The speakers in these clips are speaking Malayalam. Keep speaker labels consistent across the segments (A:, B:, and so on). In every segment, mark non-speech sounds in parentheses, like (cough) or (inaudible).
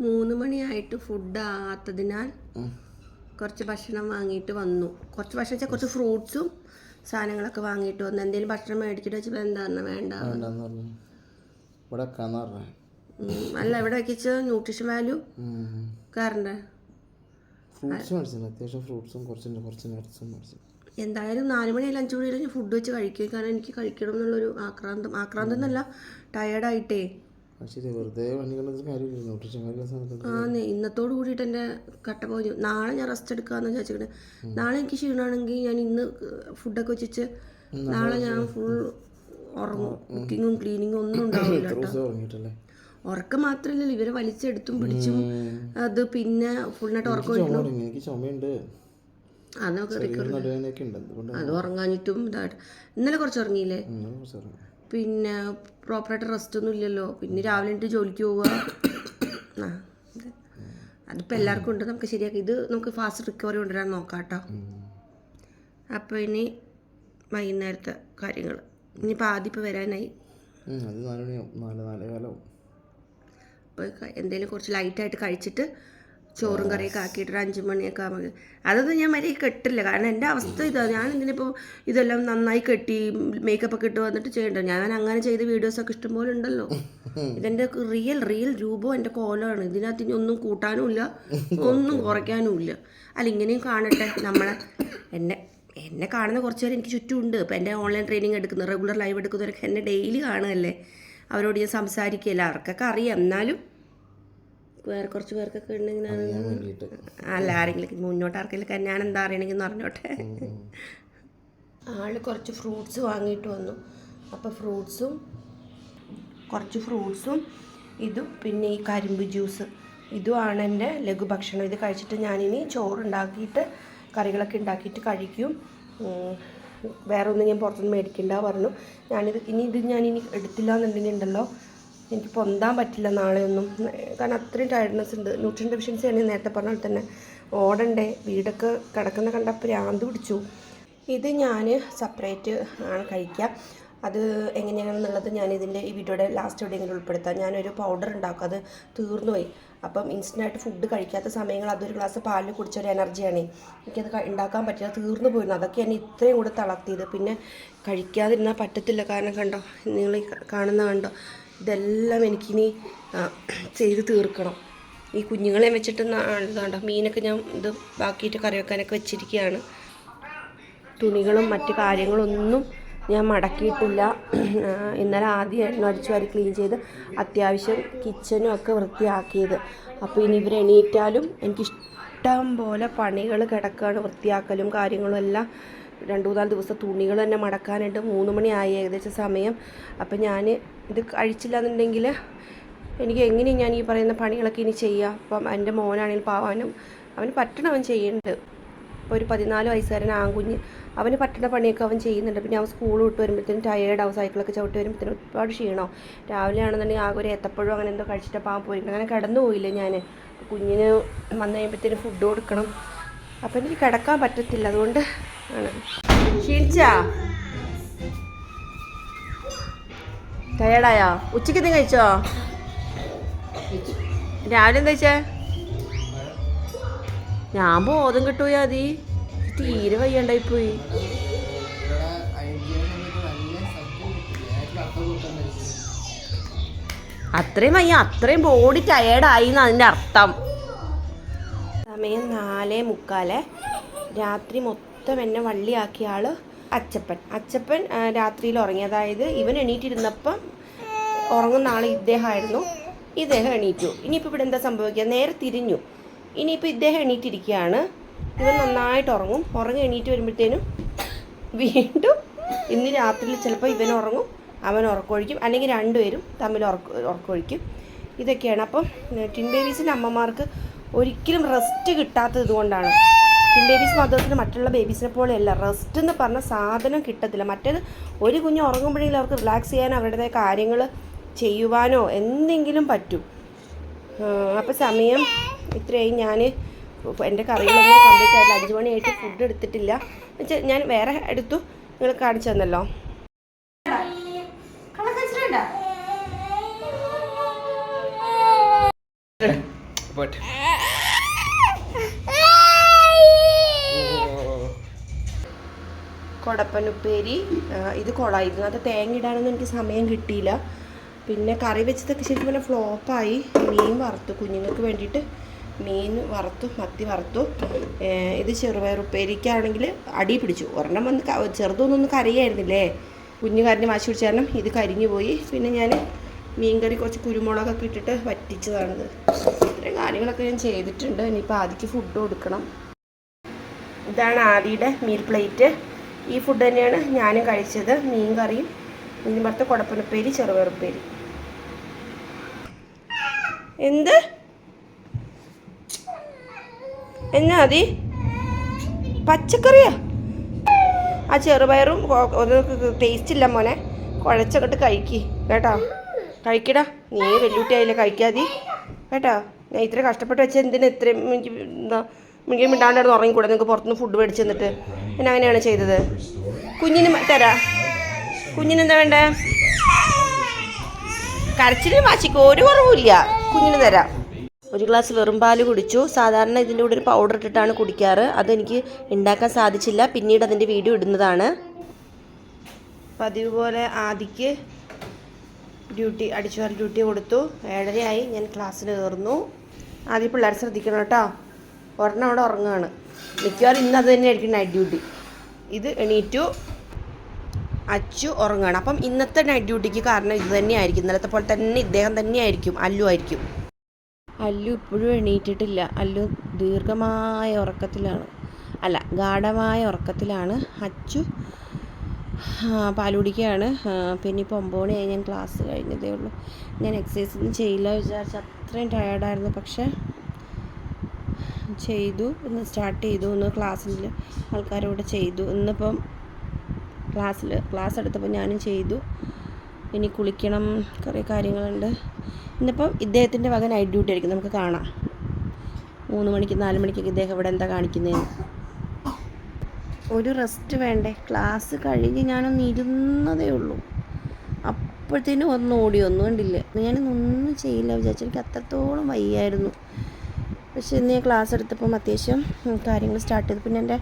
A: മൂന്ന് മണിയായിട്ട് ഫുഡ് ആകാത്തതിനാൽ കുറച്ച് ഭക്ഷണം വാങ്ങിയിട്ട് വന്നു. കുറച്ച് ഭക്ഷണം വെച്ചാൽ കുറച്ച് ഫ്രൂട്ട്സും സാധനങ്ങളൊക്കെ വാങ്ങിയിട്ട് വന്നു. എന്തെങ്കിലും ഭക്ഷണം മേടിച്ചിട്ട് വെച്ചപ്പോൾ എന്താ വേണ്ട?
B: ഇവിടെ
A: അല്ല ഇവിടെ വെക്കിച്ച ന്യൂട്രീഷൻ വാല്യൂ എന്തായാലും നാല് മണി അഞ്ച് മണി കഴിഞ്ഞ് ഫുഡ് വെച്ച് കഴിക്കും. കാരണം എനിക്ക് കഴിക്കണം എന്നുള്ളൊരു ആക്രാന്തം. ആക്രാന്തം എന്നല്ല ടയേർഡായിട്ടേ ഇന്നത്തോട് കൂടിയിട്ട് എന്റെ കട്ട പോയി നാളെ ഞാൻ റെസ്റ്റ് എടുക്കാന്ന് വിചാരിച്ചിട്ട്. നാളെ എനിക്ക് ക്ഷീണമാണെങ്കിൽ ഞാൻ ഇന്ന് ഫുഡൊക്കെ വെച്ചിട്ട് നാളെ ഞാൻ ഫുൾ ഉറങ്ങും. കുക്കിങ്ങും ക്ലീനിങ്ങും ഒന്നും (coughs) ഉണ്ടാവില്ല ഉറക്കം മാത്രമല്ലല്ലോ ഇവരെ വലിച്ചെടുത്തും പിടിച്ചും അത് പിന്നെ ഫുള്ളായിട്ട് ഉറക്കം
B: എനിക്ക് ചുമയുണ്ട്.
A: അതൊക്കെ അത് ഉറങ്ങാനിട്ടും ഇതായിട്ട്. ഇന്നലെ കുറച്ച് ഉറങ്ങിയില്ലേ. പിന്നെ പ്രോപ്പറായിട്ട് റെസ്റ്റ് ഒന്നും ഇല്ലല്ലോ. പിന്നെ രാവിലെ എണീറ്റ് ജോലിക്ക് പോവുക (coughs) ആ. അതിപ്പോൾ എല്ലാവർക്കും ഉണ്ട്. നമുക്ക് ശരിയാക്കാം. ഇത് നമുക്ക് ഫാസ്റ്റ് റിക്കവറി കൊണ്ടുവരാൻ നോക്കാം കേട്ടോ അപ്പോൾ ഇനി വൈകുന്നേരത്തെ കാര്യങ്ങൾ ഇനിയിപ്പോൾ ആദ്യം ഇപ്പോൾ വരാനായി.
B: അത് നാല് മണിയാവും. നാല് നാലേ കാലവും
A: അപ്പോൾ എന്തെങ്കിലും കുറച്ച് ലൈറ്റായിട്ട് കഴിച്ചിട്ട് ചോറും കറിയൊക്കെ ആക്കിയിട്ട് ഒരു അഞ്ച് മണിയൊക്കെ ആകുമ്പോൾ അതൊന്നും ഞാൻ മര്യാദ കെട്ടില്ല. കാരണം എന്റെ അവസ്ഥ ഇതാണ് ഞാൻ ഇതിനിപ്പോൾ ഇതെല്ലാം നന്നായി കെട്ടി മേക്കപ്പ് ഒക്കെ ഇട്ട് വന്നിട്ട് ചെയ്യണ്ടോ? ഞാൻ അങ്ങനെ ചെയ്ത വീഡിയോസൊക്കെ ഇഷ്ടംപോലെ ഉണ്ടല്ലോ. (laughs) ഇതെന്റെ റിയൽ റിയൽ രൂപം എന്റെ കോലമാണ്. ഇതിനകത്ത് ഇനി ഒന്നും കൂട്ടാനും ഇല്ല. ഒന്നും (laughs) കുറയ്ക്കാനും ഇല്ല. അല്ല ഇങ്ങനെയും കാണട്ടെ. നമ്മളെ എന്നെ എന്നെ കാണുന്ന കുറച്ച് പേര് എനിക്ക് ചുറ്റുമുണ്ട്. ഇപ്പം എന്റെ ഓൺലൈൻ ട്രെയിനിങ് എടുക്കുന്ന റെഗുലർ ലൈവ് എടുക്കുന്നവരൊക്കെ എന്നെ ഡെയിലി കാണുകയല്ലേ? അവരോട് ഞാൻ സംസാരിക്കുകയല്ല? അവർക്കൊക്കെ അറിയാം. എന്നാലും വേറെ കുറച്ച് പേർക്കൊക്കെ ഉണ്ടെങ്കിൽ അല്ല ആരെങ്കിലും മുന്നോട്ട് ആർക്കെങ്കിലും ഞാൻ എന്താ അറിയണമെങ്കിൽ പറഞ്ഞോട്ടെ. ആൾ കുറച്ച് ഫ്രൂട്ട്സ് വാങ്ങിയിട്ട് വന്നു. അപ്പോൾ ഫ്രൂട്ട്സും കുറച്ച് ഫ്രൂട്ട്സും ഇതും പിന്നെ ഈ കരിമ്പ് ജ്യൂസ്. ഇതുമാണ് എന്റെ ലഘുഭക്ഷണം ഇത് കഴിച്ചിട്ട് ഞാനിനി ചോറുണ്ടാക്കിയിട്ട് കറികളൊക്കെ ഉണ്ടാക്കിയിട്ട് കഴിക്കും. വേറെ ഒന്നും ഞാൻ പുറത്തുനിന്ന് മേടിക്കണ്ട പറഞ്ഞു. ഞാനിത് ഇനി ഇത് ഞാനിനി എടുത്തില്ല എന്നുണ്ടെങ്കിൽ ഉണ്ടല്ലോ എനിക്ക് പൊന്താൻ പറ്റില്ല നാളെയൊന്നും കാരണം അത്രയും ടയർഡ്നെസ് ഉണ്ട്. ന്യൂട്രീഷൻ ഡെഫിഷ്യൻസി ആണ് നേരത്തെ പറഞ്ഞ പോലെ തന്നെ. ഓടണ്ടേ? വീടൊക്കെ കിടക്കുന്ന കണ്ട ഭ്രാന്ത് പിടിച്ചു. ഇത് ഞാൻ സെപ്പറേറ്റ് ആണ് കഴിക്കുക. അത് എങ്ങനെയാണെന്നുള്ളത് ഞാൻ ഇതിന്റെ ഈ വീഡിയോയുടെ ലാസ്റ്റ് എവിടെയെങ്കിലും ഉൾപ്പെടുത്താം. ഞാനൊരു പൗഡർ ഉണ്ടാക്കും. അത് തീർന്നുപോയി. അപ്പം ഇൻസ്റ്റന്റായിട്ട് ഫുഡ് കഴിക്കാത്ത സമയങ്ങൾ അതൊരു ഗ്ലാസ് പാലിൽ കുടിച്ചൊരു എനർജിയാണ് എനിക്കത് ഉണ്ടാക്കാൻ പറ്റില്ല. തീർന്നു പോയിരുന്നു. അതൊക്കെ എന്നെ ഇത്രയും കൂടെ തളർത്തിയത്. പിന്നെ കഴിക്കാതിരുന്നാൽ പറ്റത്തില്ല. കാരണം കണ്ടോ? നിങ്ങൾ കാണുന്ന കണ്ടോ? ഇതെല്ലാം എനിക്കിനി ചെയ്ത് തീർക്കണം. ഈ കുഞ്ഞുങ്ങളെ വെച്ചിട്ട് കണ്ടോ മീനൊക്കെ ഞാൻ ഇത് ബാക്കിയിട്ട് കറി വെക്കാനൊക്കെ വെച്ചിരിക്കുകയാണ്. തുണികളും മറ്റു കാര്യങ്ങളൊന്നും ഞാൻ മടക്കിയിട്ടില്ല. ഇന്നലെ ആദ്യമായിരുന്നു അടിച്ചു വാരി ക്ലീൻ ചെയ്ത് അത്യാവശ്യം കിച്ചനും ഒക്കെ വൃത്തിയാക്കിയത്. അപ്പോൾ ഇനി ഇവർ എണീറ്റാലും എനിക്കിഷ്ടം പോലെ പണികൾ കിടക്കുകയാണ് വൃത്തിയാക്കലും കാര്യങ്ങളും എല്ലാം. രണ്ട് മൂന്നാൽ ദിവസം തുണികൾ തന്നെ മടക്കാനായിട്ട് മൂന്ന് മണിയായി ഏകദേശം സമയം. അപ്പം ഞാൻ ഇത് കഴിച്ചില്ല എന്നുണ്ടെങ്കിൽ എനിക്ക് എങ്ങനെയും ഞാൻ ഈ പറയുന്ന പണികളൊക്കെ ഇനി ചെയ്യുക അപ്പം എന്റെ മോനാണെങ്കിൽ പാവാനും അവന് പറ്റണം അവൻ ചെയ്യുന്നുണ്ട്. ഇപ്പോൾ ഒരു പതിനാല് വയസ്സുകാരൻ ആൺകുഞ്ഞ്. അവന് പറ്റുന്ന പണിയൊക്കെ അവൻ ചെയ്യുന്നുണ്ട്. പിന്നെ അവൻ സ്കൂൾ വിട്ട് വരുമ്പോഴത്തേനും ടയേർഡാവും സൈക്കിളൊക്കെ ചവിട്ടി വരുമ്പോഴത്തേനും ഒരുപാട് ക്ഷീണമാവും രാവിലെ ആണെന്നുണ്ടെങ്കിൽ ആകെ ഒരു ഏത്തപ്പഴം അങ്ങനെ എന്തോ കഴിച്ചിട്ട് പാവം പോയിട്ടുണ്ട് അങ്ങനെ കിടന്നു പോയില്ല ഞാൻ കുഞ്ഞിന് വന്നു കഴിയുമ്പോഴത്തേനും ഫുഡ് കൊടുക്കണം. അപ്പം എനിക്ക് കിടക്കാൻ പറ്റത്തില്ല അതുകൊണ്ട് ആണ്. ക്ഷീണിച്ചാ? ടയേർഡായോ ഉച്ചയ്ക്ക് എന്തെങ്കിലും കഴിച്ചോ? രാവിലെ എന്താ കഴിച്ചേ? ഞാൻ ബോധം കിട്ടുപോയാ മതി തീരെ വയ്യണ്ടായി പോയി. അത്രയും വയ്യ അത്രയും ബോഡി ടയേർഡായി എന്ന് അതിന്റെ അർത്ഥം. സമയം നാലേ മുക്കാൽ. രാത്രി മൊത്തം എന്നെ വള്ളിയാക്കിയ ആൾ അച്ചപ്പൻ. അച്ചപ്പൻ രാത്രിയിൽ ഉറങ്ങി അതായത് ഇവൻ എണീറ്റിരുന്നപ്പം ഉറങ്ങുന്ന ആൾ ഇദ്ദേഹമായിരുന്നു. ഇദ്ദേഹം എണീറ്റു. ഇനിയിപ്പോൾ ഇവിടെ എന്താ സംഭവിക്കുക? നേരെ തിരിഞ്ഞു. ഇനിയിപ്പോൾ ഇദ്ദേഹം എണീറ്റിരിക്കുകയാണ്. ഇവൻ നന്നായിട്ട് ഉറങ്ങും. ഉറങ്ങി എണീറ്റ് വരുമ്പോഴത്തേനും വീണ്ടും ഇന്ന് രാത്രിയിൽ ചിലപ്പോൾ ഇവൻ ഉറങ്ങും. അവൻ ഉറക്കമൊഴിക്കും. അല്ലെങ്കിൽ രണ്ടുപേരും തമ്മിൽ ഉറക്ക ഉറക്കമൊഴിക്കും. ഇതൊക്കെയാണ്. അപ്പം ടിൻ ബേബീസിന്റെ അമ്മമാർക്ക് ഒരിക്കലും റെസ്റ്റ് കിട്ടാത്തത് ഇതുകൊണ്ടാണ് ടിൻ ബേബീസ് മദേഴ്സിന് മറ്റുള്ള ബേബീസിനെ പോലെയല്ല റെസ്റ്റ് എന്ന് പറഞ്ഞ സാധനം കിട്ടത്തില്ല. മറ്റേത് ഒരു കുഞ്ഞ് ഉറങ്ങുമ്പോഴെങ്കിലും അവർക്ക് റിലാക്സ് ചെയ്യാൻ അവരുടേതായ കാര്യങ്ങൾ ചെയ്യുവാനോ എന്തെങ്കിലും പറ്റും. അപ്പോൾ സമയം ഇത്രയും ഞാൻ എന്റെ കറികളൊന്നും കംപ്ലീറ്റ് ആയിട്ടില്ല. അഞ്ച് മണിയായിട്ട് ഫുഡ് എടുത്തിട്ടില്ല. എന്നുവെച്ചാൽ ഞാൻ വേറെ എടുത്തു. നിങ്ങൾ കാണിച്ചു തന്നല്ലോ.
B: എക്സ്പെർട്ട്
A: കൊടപ്പനുപ്പേരി ഇത് കൊള ഇതിനകത്ത് തേങ്ങ ഇടാനൊന്നും എനിക്ക് സമയം കിട്ടിയില്ല. പിന്നെ കറി വെച്ചതൊക്കെ ശരിക്കും പറഞ്ഞാൽ ഫ്ലോപ്പായി. മീൻ വറുത്തു. കുഞ്ഞുങ്ങൾക്ക് വേണ്ടിയിട്ട് മീൻ വറുത്തു മത്തി വറുത്തു. ഇത് ചെറുപയർ ഉപ്പേരിക്കാണെങ്കിൽ അടി പിടിച്ചു. ഒരെണ്ണം വന്ന് ചെറുതൊന്നും ഒന്ന് കരയായിരുന്നില്ലേ? കുഞ്ഞു കരഞ്ഞ് വാശി പിടിച്ച കാരണം ഇത് കരിഞ്ഞു പോയി. പിന്നെ ഞാൻ മീൻകറി കുറച്ച് കുരുമുളകൊക്കെ ഇട്ടിട്ട് വറ്റിച്ചതാണിത്. ഇത്രയും കാര്യങ്ങളൊക്കെ ഞാൻ ചെയ്തിട്ടുണ്ട്. ഇനിയിപ്പോൾ ആദ്യക്ക് ഫുഡ് കൊടുക്കണം. ഇതാണ് ആദിയുടെ മീൽ പ്ലേറ്റ് ഈ ഫുഡ് തന്നെയാണ് ഞാനും കഴിച്ചത്. മീൻ കറിയും മീൻ വറുത്ത കുടപ്പനപ്പേരി ചെറുപയറുപ്പേരി. എന്ത്? എന്നാ അതി പച്ചക്കറിയാ? ആ ചെറുപയറും ടേസ്റ്റ് ഇല്ല മോനെ. കുഴച്ചങ്ങോട്ട് കഴിക്കി കേട്ടോ? കഴിക്കടാ. നീ വെല്ലുട്ടിയായില്ലേ കഴിക്കാതി കേട്ടോ? ഞാൻ ഇത്ര കഷ്ടപ്പെട്ട് വെച്ചാൽ എന്തിനാ ഇത്രയും എനിക്ക് എന്താ മിണ്ടാണ്ടായിരുന്നു മിണ്ടാണ്ട് ഉറങ്ങിക്കൂടെ? നിങ്ങൾക്ക് പുറത്തുനിന്ന് ഫുഡ് മേടിച്ച് തന്നിട്ട്. ഞാൻ അങ്ങനെയാണ് ചെയ്തത്. കുഞ്ഞിന് തരാ. തരാ കുഞ്ഞിനെന്താ വേണ്ട? കരച്ചിലും വാശിക്കും. ഒരു കുറവുമില്ല. കുഞ്ഞിന് തരാം. ഒരു ഗ്ലാസ് വെറും പാൽ കുടിച്ചു. സാധാരണ ഇതിന്റെ കൂടെ ഒരു പൗഡർ ഇട്ടിട്ടാണ് കുടിക്കാറ്. അതെനിക്ക് ഉണ്ടാക്കാൻ സാധിച്ചില്ല. പിന്നീട് അതിന്റെ വീഡിയോ ഇടുന്നതാണ്. പതിവ് പോലെ ആദിക്ക് ഡ്യൂട്ടി അടിച്ചുവാരി ഡ്യൂട്ടി കൊടുത്തു. ഏഴരയായി. ഞാൻ ക്ലാസ്സിൽ കയറുന്നു. ആദ്യം പിള്ളേർ ശ്രദ്ധിക്കണം കേട്ടോ. ഒരെണ്ണം അവിടെ ഉറങ്ങുകയാണ് മിക്കവാറും ഇന്ന് അത് തന്നെ ആയിരിക്കും നൈറ്റ് ഡ്യൂട്ടി ഇത് എണീറ്റു അച്ചു ഉറങ്ങുകയാണ് അപ്പം ഇന്നത്തെ നൈറ്റ് ഡ്യൂട്ടിക്ക് കാരണം ഇത് തന്നെയായിരിക്കും. ഇന്നലത്തെ പോലെ തന്നെ ഇദ്ദേഹം തന്നെയായിരിക്കും. അല്ലു ആയിരിക്കും. അല്ലു ഇപ്പോഴും എണീറ്റിട്ടില്ല. അല്ലു ദീർഘമായ ഉറക്കത്തിലാണ്. അല്ല ഗാഠമായ ഉറക്കത്തിലാണ്. അച്ചു പാലുടിക്കുകയാണ് പിന്നെ ഇപ്പോൾ ഒമ്പത് ഞാൻ ക്ലാസ് കഴിഞ്ഞതേ ഉള്ളൂ. ഞാൻ എക്സസൈസ് ഒന്നും ചെയ്യില്ല വിചാരിച്ച അത്രയും ടയേർഡായിരുന്നു പക്ഷേ ചെയ്തു ഇന്ന് സ്റ്റാർട്ട് ചെയ്തു ഇന്ന് ക്ലാസ്സിൽ ആൾക്കാരോട് ചെയ്തു. ഇന്നിപ്പം ക്ലാസ്സിൽ ക്ലാസ് എടുത്തപ്പോൾ ഞാനും ചെയ്തു. ഇനി കുളിക്കണം കുറേ കാര്യങ്ങളുണ്ട്. ഇന്നിപ്പം ഇദ്ദേഹത്തിന്റെ വക നൈറ്റ് ഡ്യൂട്ടി ആയിരിക്കും. നമുക്ക് കാണാം. മൂന്ന് മണിക്ക് നാല് മണിക്കൊക്കെ ഇദ്ദേഹം ഇവിടെ എന്താ കാണിക്കുന്നതെന്ന് ഒരു റെസ്റ്റ് വേണ്ടേ? ക്ലാസ് കഴിഞ്ഞ് ഞാനൊന്ന് ഇരുന്നതേ ഉള്ളൂ. അപ്പോഴത്തേനും ഒന്ന് ഓടി ഒന്നും കണ്ടില്ല? ഞാനൊന്നും ചെയ്യില്ല. വിചാരിച്ചു എനിക്ക് അത്രത്തോളം വയ്യായിരുന്നു. പക്ഷെ ഇന്ന് ഞാൻ ക്ലാസ് എടുത്തപ്പം അത്യാവശ്യം കാര്യങ്ങൾ സ്റ്റാർട്ട് ചെയ്തു. പിന്നെ എന്റെ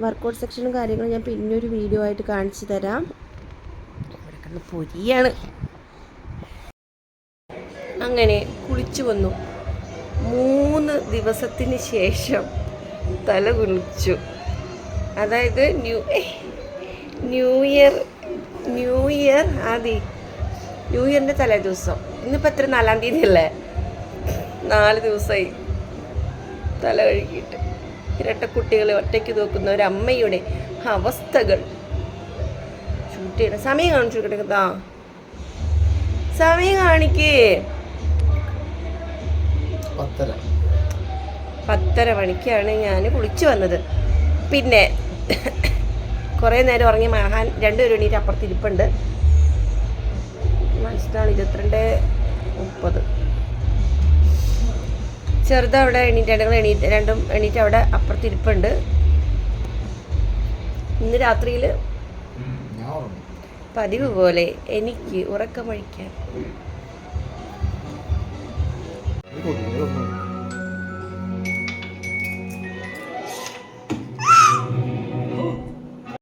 A: വർക്കൗട്ട് സെക്ഷനും കാര്യങ്ങളും ഞാൻ പിന്നെ ഒരു വീഡിയോ ആയിട്ട് കാണിച്ചു തരാം. ഇവിടെ കിടന്ന് പൊരിയാണ്. അങ്ങനെ കുളിച്ചു വന്നു. മൂന്ന് ദിവസത്തിന് ശേഷം തല കുളിച്ചു. അതായത് new new year new year ആദി ന്യൂ ഇയറിന്റെ തലേ ദിവസം ഇന്നിപ്പോൾ എത്ര നാലാം തീയതി അല്ലേ? നാല് ദിവസമായി. തല കഴുകിയിട്ട്. ഇരട്ടക്കുട്ടികളെ ഒറ്റയ്ക്ക് നോക്കുന്ന ഒരു അമ്മയുടെ അവസ്ഥകൾ. ഷൂട്ട് ചെയ്യണം. സമയം കാണിച്ചു കിടക്കുന്നതാ സമയം കാണിക്കേ.
B: പത്തര.
A: മണിക്കാണ് ഞാൻ കുളിച്ചു വന്നത്. പിന്നെ കുറേ നേരം ഉറങ്ങി മഹാൻ രണ്ടുപേരും എണീറ്റ് അപ്പുറത്ത് ഇരിപ്പുണ്ട്. മനസ്സിലാണ് ഇരുപത്തിരണ്ട് മുപ്പത്. ചെറുത് അവിടെ എണീറ്റ് രണ്ടും എണീറ്റ് രണ്ടും എണീറ്റ് അവിടെ അപ്പുറത്ത് ഇരിപ്പുണ്ട്. ഇന്ന് രാത്രിയിൽ പതിവ് പോലെ എനിക്ക് ഉറക്കമഴിക്കാൻ.